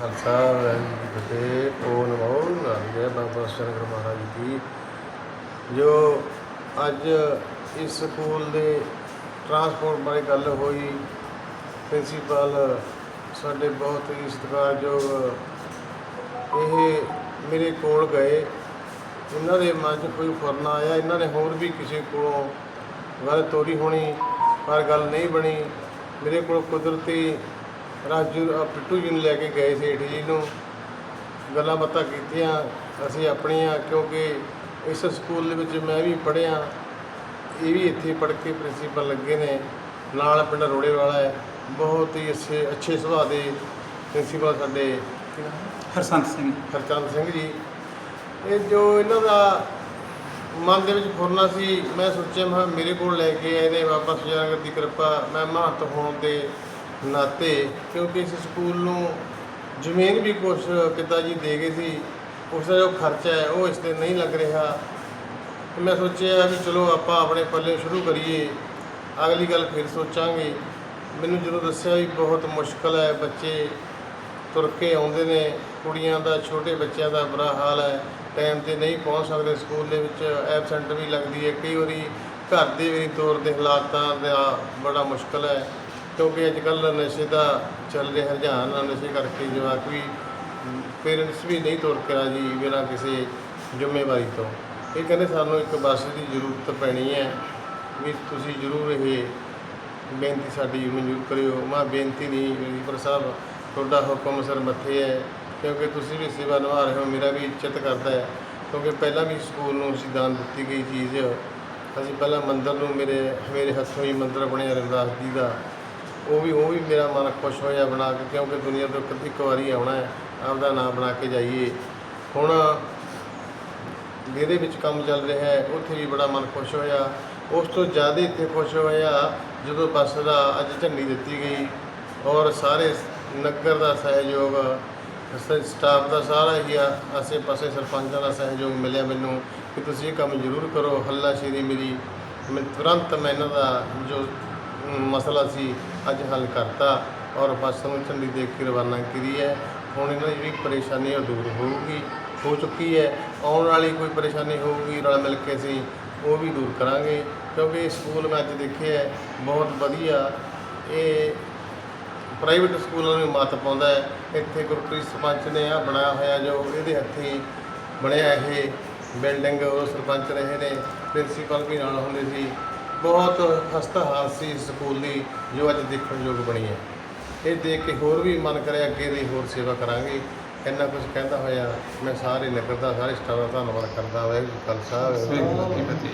ਖਾਲਸਾ, ਵਾਹਿਗੁਰੂ ਜੀ ਕੀ ਫਤਿਹ। ਓ ਨਮੋ ਨਾਰਾਇਣ ਬਾਬਾ ਸ਼ੰਕਰ ਮਹਾਰਾਜ ਜੀ ਜੋ ਅੱਜ ਇਸ ਸਕੂਲ ਦੇ ਟਰਾਂਸਪੋਰਟ ਬਾਰੇ ਗੱਲ ਹੋਈ, ਪ੍ਰਿੰਸੀਪਲ ਸਾਡੇ ਬਹੁਤ ਹੀ ਸਤਿਕਾਰਯੋਗ ਇਹ ਮੇਰੇ ਕੋਲ ਗਏ। ਇਹਨਾਂ ਦੇ ਮਨ 'ਚ ਕੋਈ ਫੁਰਨਾ ਆਇਆ, ਇਹਨਾਂ ਨੇ ਹੋਰ ਵੀ ਕਿਸੇ ਕੋਲੋਂ ਗੱਲ ਤੋਰੀ ਹੋਣੀ, ਪਰ ਗੱਲ ਨਹੀਂ ਬਣੀ। ਮੇਰੇ ਕੋਲ ਕੁਦਰਤੀ ਰਾਜੂ ਅ, ਪਿੱਟੂ ਜੀ ਨੂੰ ਲੈ ਕੇ ਗਏ ਸੇਠ ਜੀ ਨੂੰ। ਗੱਲਾਂ ਬਾਤਾਂ ਕੀਤੀਆਂ ਅਸੀਂ ਆਪਣੀਆਂ ਕਿਉਂਕਿ ਇਸ ਸਕੂਲ ਦੇ ਵਿੱਚ ਮੈਂ ਵੀ ਪੜ੍ਹਿਆ। ਇਹ ਵੀ ਇੱਥੇ ਪੜ੍ਹ ਕੇ ਪ੍ਰਿੰਸੀਪਲ ਲੱਗੇ ਨੇ। ਨਾਲ ਪਿੰਡ ਰੋੜੇ ਵਾਲਾ ਹੈ। ਬਹੁਤ ਹੀ ਅੱਛੇ ਅੱਛੇ ਸੁਭਾਅ ਦੇ ਪ੍ਰਿੰਸੀਪਲ ਸਾਡੇ। ਕੀ ਨਾਮ ਹੈ? ਹਰਸੰਤ ਸਿੰਘ ਹਰਚੰਦ ਸਿੰਘ ਜੀ। ਇਹ ਜੋ ਇਹਨਾਂ ਦਾ ਮਨ ਦੇ ਵਿੱਚ ਫੁਰਨਾ ਸੀ ਮੈਂ ਸੋਚਿਆ ਮੈਂ ਕਿਹਾ ਮੇਰੇ ਕੋਲ ਲੈ ਕੇ ਆਏ ਨੇ ਬਾਬਾ ਸੁਜਾਨਗਰ ਦੀ ਕਿਰਪਾ ਮੈਂ ਮਹੰਤ ਹੋਣ ਦੇ ਨਾਤੇ, ਕਿਉਂਕਿ ਇਸ ਸਕੂਲ ਨੂੰ ਜ਼ਮੀਨ ਵੀ ਕੁਛ ਪਿਤਾ ਜੀ ਦੇ ਗਏ ਸੀ, ਉਸ ਦਾ ਜੋ ਖਰਚਾ ਹੈ, ਉਹ ਇਸ ਤੇ ਨਹੀਂ ਲੱਗ ਰਿਹਾ। ਤੇ ਮੈਂ ਸੋਚਿਆ ਵੀ ਚਲੋ ਆਪਾਂ ਆਪਣੇ ਪੱਲੇ ਸ਼ੁਰੂ ਕਰੀਏ, ਅਗਲੀ ਗੱਲ ਫਿਰ ਸੋਚਾਂਗੇ। ਮੈਨੂੰ ਜਦੋਂ ਦੱਸਿਆ ਵੀ ਬਹੁਤ ਮੁਸ਼ਕਲ ਹੈ, ਬੱਚੇ ਤੁਰ ਕੇ ਆਉਂਦੇ ਨੇ, ਕੁੜੀਆਂ ਦਾ, ਛੋਟੇ ਬੱਚਿਆਂ ਦਾ ਬੁਰਾ ਹਾਲ ਹੈ, ਟਾਈਮ ਤੇ ਨਹੀਂ ਪਹੁੰਚ ਸਕਦੇ ਸਕੂਲ ਦੇ ਵਿੱਚ ਐਬਸੈਂਟ ਵੀ ਲੱਗਦੀ ਹੈ। ਕਈ ਵਾਰੀ ਘਰ ਦੇ ਵੀ ਤੌਰ ਦੇ ਹਾਲਾਤਾਂ ਦਾ ਬੜਾ ਮੁਸ਼ਕਲ ਹੈ। ਕਿਉਂਕਿ ਅੱਜ ਕੱਲ੍ਹ ਨਸ਼ੇ ਦਾ ਚੱਲ ਰਿਹਾ ਰੁਝਾਨ ਆ, ਨਸ਼ੇ ਕਰਕੇ ਜਵਾਕ ਵੀ ਪੇਰੈਂਟਸ ਵੀ ਨਹੀਂ ਤੁਰ ਕੇ ਰਾਜੀ ਬਿਨਾਂ ਕਿਸੇ ਜ਼ਿੰਮੇਵਾਰੀ ਤੋਂ। ਇਹ ਕਹਿੰਦੇ ਸਾਨੂੰ ਇੱਕ ਬੱਸ ਦੀ ਜ਼ਰੂਰਤ ਪੈਣੀ ਹੈ ਵੀ ਤੁਸੀਂ ਜ਼ਰੂਰ ਇਹ ਬੇਨਤੀ ਸਾਡੀ ਮਨਜ਼ੂਰ ਕਰਿਓ। ਮੈਂ ਬੇਨਤੀ ਨਹੀਂ ਪਰ ਸਾਹਿਬ ਤੁਹਾਡਾ ਹੁਕਮ ਸਰ ਮੱਥੇ ਹੈ ਕਿਉਂਕਿ ਤੁਸੀਂ ਵੀ ਸੇਵਾ ਨਿਭਾ ਰਹੇ ਹੋ ਮੇਰਾ ਵੀ ਇੱਜ਼ਤ ਕਰਦਾ ਹੈ। ਕਿਉਂਕਿ ਪਹਿਲਾਂ ਵੀ ਸਕੂਲ ਨੂੰ ਅਸੀਂ ਦਾਨ ਦਿੱਤੀ ਗਈ ਚੀਜ਼ ਅਸੀਂ ਪਹਿਲਾਂ ਮੰਦਰ ਨੂੰ ਮੇਰੇ ਮੇਰੇ ਹੱਥੋਂ ਹੀ ਮੰਦਰ ਬਣਿਆ ਰਵਿਦਾਸ ਜੀ ਦਾ। ਉਹ ਵੀ ਉਹ ਵੀ ਮੇਰਾ ਮਨ ਖੁਸ਼ ਹੋਇਆ ਬਣਾ ਕੇ, ਕਿਉਂਕਿ ਦੁਨੀਆ ਤੋਂ ਇੱਕ- ਵਾਰੀ ਆਉਣਾ ਹੈ, ਆਪਦਾ ਨਾਮ ਬਣਾ ਕੇ ਜਾਈਏ। ਹੁਣ ਜਿਹਦੇ ਵਿੱਚ ਕੰਮ ਚੱਲ ਰਿਹਾ ਹੈ, ਉੱਥੇ ਵੀ ਬੜਾ ਮਨ ਖੁਸ਼ ਹੋਇਆ। ਉਸ ਤੋਂ ਜ਼ਿਆਦਾ ਇੱਥੇ ਖੁਸ਼ ਹੋਇਆ ਜਦੋਂ ਬੱਸ ਦਾ ਅੱਜ ਝੰਡੀ ਦਿੱਤੀ ਗਈ ਔਰ ਸਾਰੇ ਨਗਰ ਦਾ ਸਹਿਯੋਗ ਸਟਾਫ ਦਾ ਸਾਰਾ ਹੀ ਆਸੇ ਪਾਸੇ ਸਰਪੰਚਾਂ ਦਾ ਸਹਿਯੋਗ ਮਿਲਿਆ ਮੈਨੂੰ ਕਿ ਤੁਸੀਂ ਇਹ ਕੰਮ ਜ਼ਰੂਰ ਕਰੋ। ਹੱਲਾ ਸ਼ੇਰੀ ਮੇਰੀ, ਮੈਂ ਤੁਰੰਤ ਮੈਂ ਇਹਨਾਂ ਦਾ ਜੋ ਮਸਲਾ ਸੀ ਅੱਜ ਹੱਲ ਕਰਤਾ ਔਰ ਬੱਸ ਨੂੰ ਝੰਡੀ ਦੇਖ ਕੇ ਰਵਾਨਾ ਕੀਤੀ ਹੈ। ਹੁਣ ਇਹਨਾਂ ਦੀ ਜਿਹੜੀ ਪਰੇਸ਼ਾਨੀ ਉਹ ਦੂਰ ਹੋਊਗੀ ਹੋ ਚੁੱਕੀ ਹੈ। ਆਉਣ ਵਾਲੀ ਕੋਈ ਪਰੇਸ਼ਾਨੀ ਹੋਊਗੀ ਰਲ ਮਿਲ ਕੇ ਅਸੀਂ ਉਹ ਵੀ ਦੂਰ ਕਰਾਂਗੇ। ਕਿਉਂਕਿ ਇਹ ਸਕੂਲ ਮੈਂ ਅੱਜ ਦੇਖਿਆ ਹੈ, ਬਹੁਤ ਵਧੀਆ। ਇਹ ਪ੍ਰਾਈਵੇਟ ਸਕੂਲਾਂ ਨੂੰ ਮੱਤ ਪਾਉਂਦਾ ਹੈ। ਇੱਥੇ ਗੁਰਪ੍ਰੀਤ ਸਰਪੰਚ ਨੇ ਆ ਬਣਾਇਆ ਹੋਇਆ ਜੋ ਇਹਦੇ ਹੱਥੀਂ ਬਣਿਆ ਇਹ ਬਿਲਡਿੰਗ ਉਹ ਸਰਪੰਚ ਰਹੇ ਨੇ। ਪ੍ਰਿੰਸੀਪਲ ਵੀ ਨਾਲ ਹੁੰਦੇ ਸੀ। ਬਹੁਤ ਹਸਤਾ ਹਾਸ ਸੀ ਸਕੂਲ ਦੀ ਜੋ ਅੱਜ ਦੇਖਣ ਯੋਗ ਬਣੀ ਹੈ। ਇਹ ਦੇਖ ਕੇ ਹੋਰ ਵੀ ਮਨ ਕਰਿਆ ਅੱਗੇ ਦੀ ਹੋਰ ਸੇਵਾ ਕਰਾਂਗੇ। ਇੰਨਾ ਕੁਝ ਕਹਿੰਦਾ ਹੋਇਆ, ਮੈਂ ਸਾਰੇ ਨਗਰ ਦਾ ਸਾਰੇ ਸਟਾਫ ਦਾ ਧੰਨਵਾਦ ਕਰਦਾ, ਵਾਹਿਗੁਰੂ ਖਾਲਸਾ, ਵਾਹਿਗੁਰੂ ਜੀ ਕੀ ਫਤਿਹ।